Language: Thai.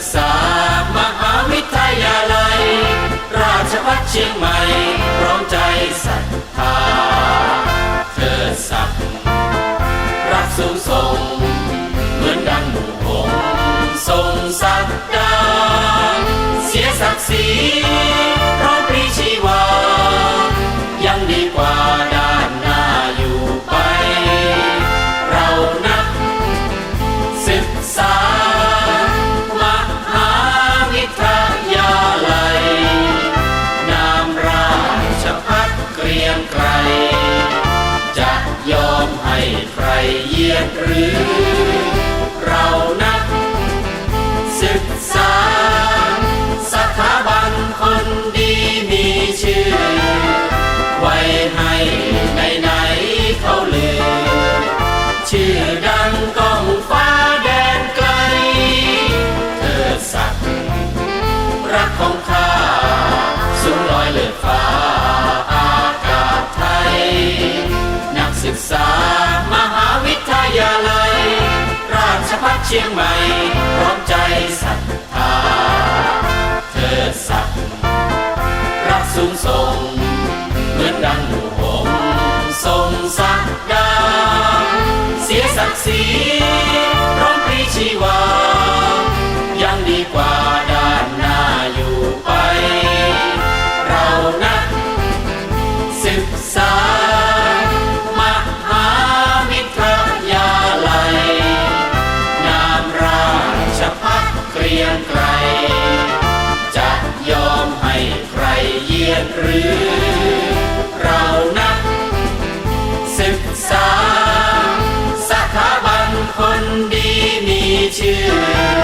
กษามหาวิทยาลัย ราชวัฒเชียงใหม่พร้อมใจศรัทธาเธอศักรักสูงส่ง เหมือนดังหมู่หงทรงศักดาเสียศักดิ์ศรีพร้อมปรีชีวา ยังดีกว่า อมให้ใครเยียดหรือ เรานัก ศึกษา สถาบันคนดีมีชื่อ ไว้ให้ในไหนเขาลือ ชื่อดังก้องฟ้าแดนไกล เธอสักดิ์รักของข้า เชียงใหม่พร้อมใจศรัทธาเธอสักดิ์รักสูงส่ง เหมือนดังหมู่หงส์ทรงสักดาเสียศักดิ์ศรี 切